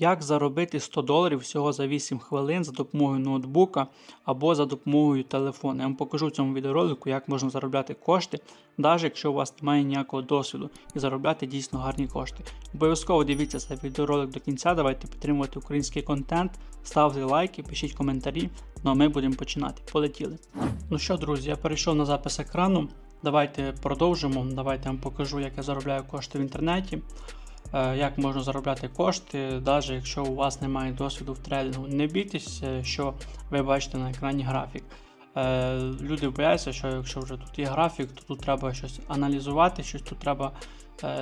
Як заробити 100 доларів всього за 8 хвилин за допомогою ноутбука або за допомогою телефону. Я вам покажу в цьому відеоролику, як можна заробляти кошти, навіть якщо у вас немає ніякого досвіду, і заробляти дійсно гарні кошти. Обов'язково дивіться цей відеоролик до кінця, давайте підтримувати український контент, ставте лайки, пишіть коментарі. Ну а ми будемо починати. Полетіли. Ну що, друзі, я перейшов на запис екрану. Давайте продовжимо. Давайте я вам покажу, як я заробляю кошти в інтернеті. Е, як можна заробляти кошти, навіть якщо у вас немає досвіду в трейдингу. Не бійтесь, е, що ви бачите на екрані графік. Е, люди бояться, що якщо вже тут є графік, то тут треба щось аналізувати, щось тут треба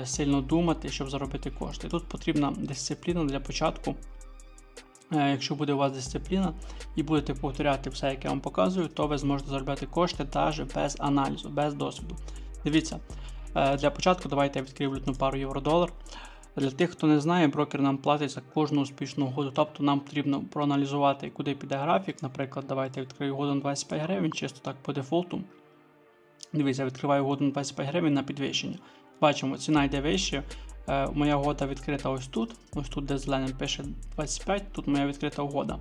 сильно думати, щоб заробити кошти. Тут потрібна дисципліна для початку. Якщо буде у вас дисципліна і будете повторяти все, яке я вам показую, то ви зможете заробляти кошти навіть без аналізу, без досвіду. Дивіться, для початку давайте я відкрию валютну пару євро-долар. Для тих, хто не знає, брокер нам платить за кожну успішну угоду. Тобто нам потрібно проаналізувати, куди піде графік. Наприклад, давайте я відкрию угоду на 25 гривень, чисто так по дефолту. Дивіться, я відкриваю угоду на 25 гривень на підвищення. Бачимо, ціна йде вище. Е, моя угода відкрита ось тут. Ось тут, де зеленим пише 25, тут моя відкрита угода.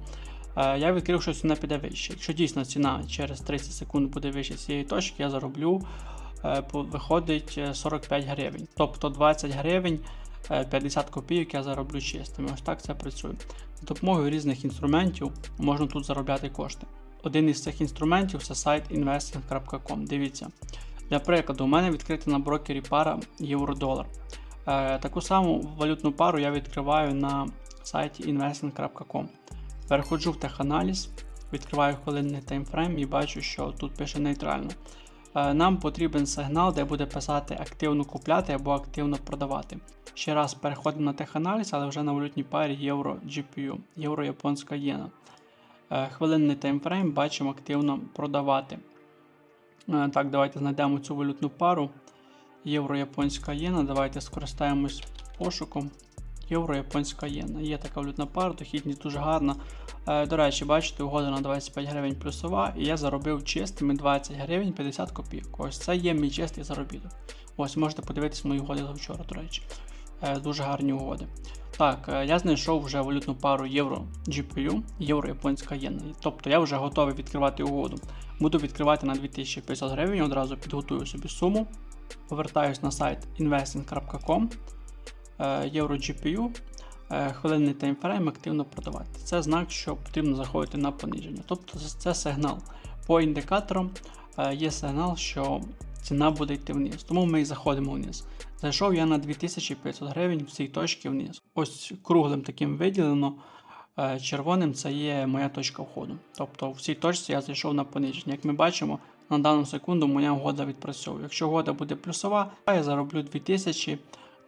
Е, я відкрив, що ціна піде вище. Якщо дійсно ціна через 30 секунд буде вище цієї точки, я зароблю, е, виходить 45 гривень. Тобто 20 гривень. 50 е, копійок я зароблю чистими. Ось так це працює. За допомогою різних інструментів можна тут заробляти кошти. Один із цих інструментів це сайт investing.com. Дивіться. Для прикладу, у мене відкрита на брокері пара євро-долар. Е, таку саму валютну пару я відкриваю на сайті investing.com. Переходжу в теханаліз, відкриваю хвилинний таймфрейм і бачу, що тут пише нейтрально. Е, нам потрібен сигнал, де буде писати активно купляти або активно продавати. Ще раз переходимо на теханаліз, але вже на валютній парі євро GPU, євро-японська єна. Е, хвилинний таймфрейм бачимо активно продавати. Е, так, давайте знайдемо цю валютну пару. Євро-японська єна. Давайте скористаємось пошуком. Євро-японська єна. Є така валютна пара, дохідність дуже гарна. Е, до речі, бачите, угода на 25 гривень плюсова, і я заробив чистими 20 гривень 50 копійок. Ось це є мій чистий заробіток. Ось можете подивитися мої угоди за вчора, до речі. Е, дуже гарні угоди. Так, е, я знайшов вже валютну пару євро GPU, євро-японська єна. Тобто я вже готовий відкривати угоду. Буду відкривати на 2500 гривень, одразу підготую собі суму. Повертаюсь на сайт investing.com, євро GPU. Е, хвилинний таймфрейм активно продавати. Це знак, що потрібно заходити на пониження. Тобто це сигнал. По індикаторам е, є сигнал, що ціна буде йти вниз. Тому ми і заходимо вниз. Зайшов я на 2500 гривень в цій точці вниз. Ось круглим таким виділено. Е, червоним це є моя точка входу. Тобто в цій точці я зайшов на пониження. Як ми бачимо, на дану секунду моя угода відпрацьовує. Якщо угода буде плюсова, я зароблю 2000.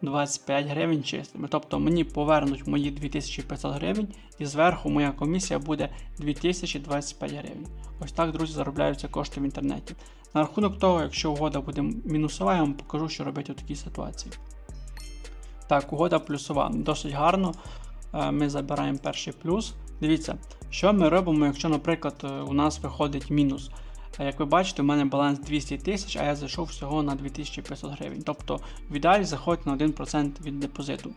25 гривень чистими. Тобто мені повернуть мої 2500 гривень, і зверху моя комісія буде 2025 гривень. Ось так, друзі, заробляються кошти в інтернеті. На рахунок того, якщо угода буде мінусова, я вам покажу, що робити в такій ситуації. Так, угода плюсова. Досить гарно. Е, ми забираємо перший плюс. Дивіться, що ми робимо, якщо, наприклад, е, у нас виходить мінус. Як ви бачите, у мене баланс 200 тисяч, а я зайшов всього на 2500 гривень. Тобто в заходить на 1% від депозиту.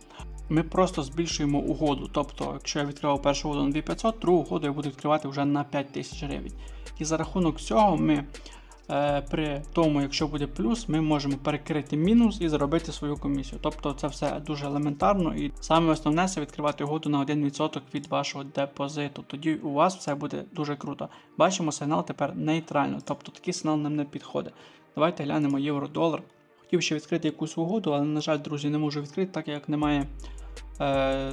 Ми просто збільшуємо угоду. Тобто, якщо я відкривав першу угоду на 2500, другу угоду я буду відкривати вже на 5000 гривень. І за рахунок цього ми при тому, якщо буде плюс, ми можемо перекрити мінус і заробити свою комісію. Тобто це все дуже елементарно і саме основне це відкривати угоду на 1% від вашого депозиту. Тоді у вас все буде дуже круто. Бачимо, сигнал тепер нейтрально, тобто такий сигнал нам не підходить. Давайте глянемо євро-долар. Хотів ще відкрити якусь угоду, але, на жаль, друзі, не можу відкрити, так як немає е,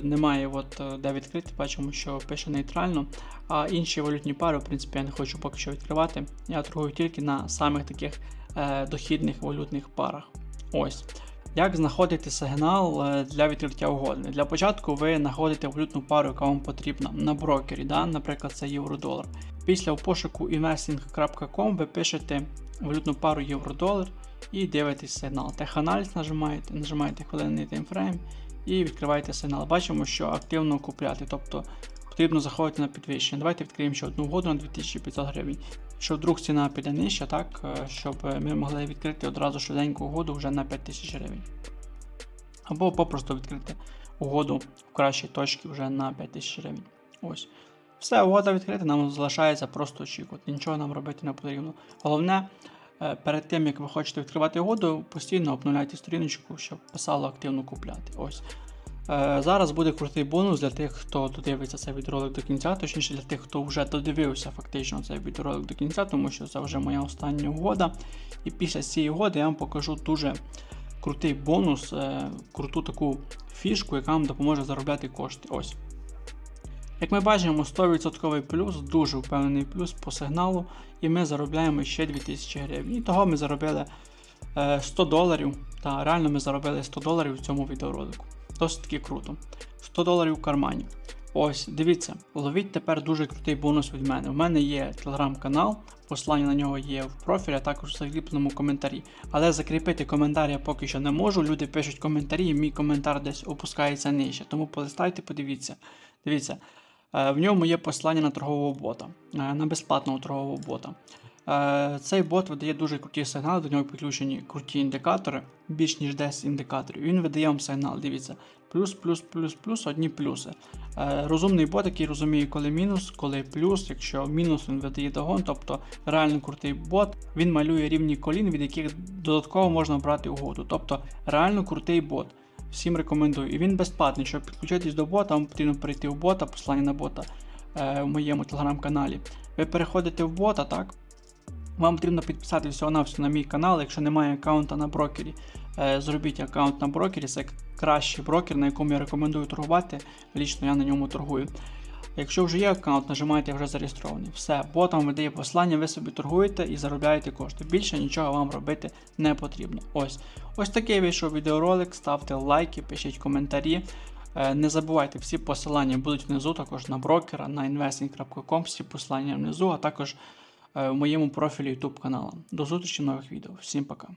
немає от, е, де відкрити, бачимо, що пише нейтрально. А інші валютні пари, в принципі, я не хочу поки що відкривати. Я торгую тільки на самих таких е, дохідних валютних парах. Ось. Як знаходити сигнал е, для відкриття угоди? Для початку ви знаходите валютну пару, яка вам потрібна на брокері, да? наприклад, це євро-долар. Після пошуку investing.com ви пишете валютну пару євро-долар і дивитесь сигнал. Теханаліз нажимаєте, нажимаєте хвилинний таймфрейм і відкриваєте сигнал. Бачимо, що активно купляти, тобто потрібно заходити на підвищення. Давайте відкриємо ще одну угоду на 2500 гривень. Якщо вдруг ціна піде нижче, так, е, щоб ми могли відкрити одразу швиденьку угоду вже на 5000 гривень. Або попросту відкрити угоду в кращій точці вже на 5000 гривень. Ось. Все, угода відкрита, нам залишається просто очікувати. Нічого нам робити не потрібно. Головне, перед тим як ви хочете відкривати угоду, постійно обновляйте сторіночку, щоб писало активно купляти. Ось. Е, Зараз буде крутий бонус для тих, хто додивиться цей відеоролик до кінця, точніше для тих, хто вже додивився фактично цей відеоролик до кінця, тому що це вже моя остання угода. І після цієї угоди я вам покажу дуже крутий бонус, е, круту таку фішку, яка вам допоможе заробляти кошти. Ось. Як ми бачимо, 100% плюс, дуже впевнений плюс по сигналу, і ми заробляємо ще 2000 гривень. І того ми заробили е, 100 доларів. Та реально ми заробили 100 доларів в цьому відеоролику. Досить таки круто. 100 доларів в кармані. Ось, дивіться, ловіть тепер дуже крутий бонус від мене. У мене є телеграм-канал, посилання на нього є в профілі, а також в закріпленому коментарі. Але закріпити коментар я поки що не можу. Люди пишуть коментарі, і мій коментар десь опускається нижче. Тому полистайте, подивіться. Дивіться, е, в ньому є посилання на торгового бота, е, на безплатного торгового бота. Е, Цей бот видає дуже круті сигнали, до нього підключені круті індикатори, більш ніж 10 індикаторів. Він видає вам сигнал, дивіться, плюс, плюс, плюс, плюс, одні плюси. Е, Розумний бот, який розуміє, коли мінус, коли плюс. Якщо мінус він видає догон, тобто реально крутий бот, він малює рівні колін, від яких додатково можна брати угоду. Тобто реально крутий бот. Всім рекомендую. І він безплатний. Щоб підключитись до бота, вам потрібно перейти в бота, посилання на бота е, в моєму телеграм-каналі. Ви переходите в бота, так? Вам потрібно підписати всього на на мій канал, якщо немає аккаунта на брокері. е, Зробіть аккаунт на брокері, це кращий брокер, на якому я рекомендую торгувати. Лічно я на ньому торгую. Якщо вже є аккаунт, нажимаєте вже зареєстрований. Все, бот вам видає послання, ви собі торгуєте і заробляєте кошти. Більше нічого вам робити не потрібно. Ось ось такий вийшов відеоролик. Ставте лайки, пишіть коментарі. Е, Не забувайте, всі посилання будуть внизу, також на брокера, на investing.com, всі посилання внизу, а також е, в моєму профілі YouTube каналу. До зустрічі в нових відео. Всім пока.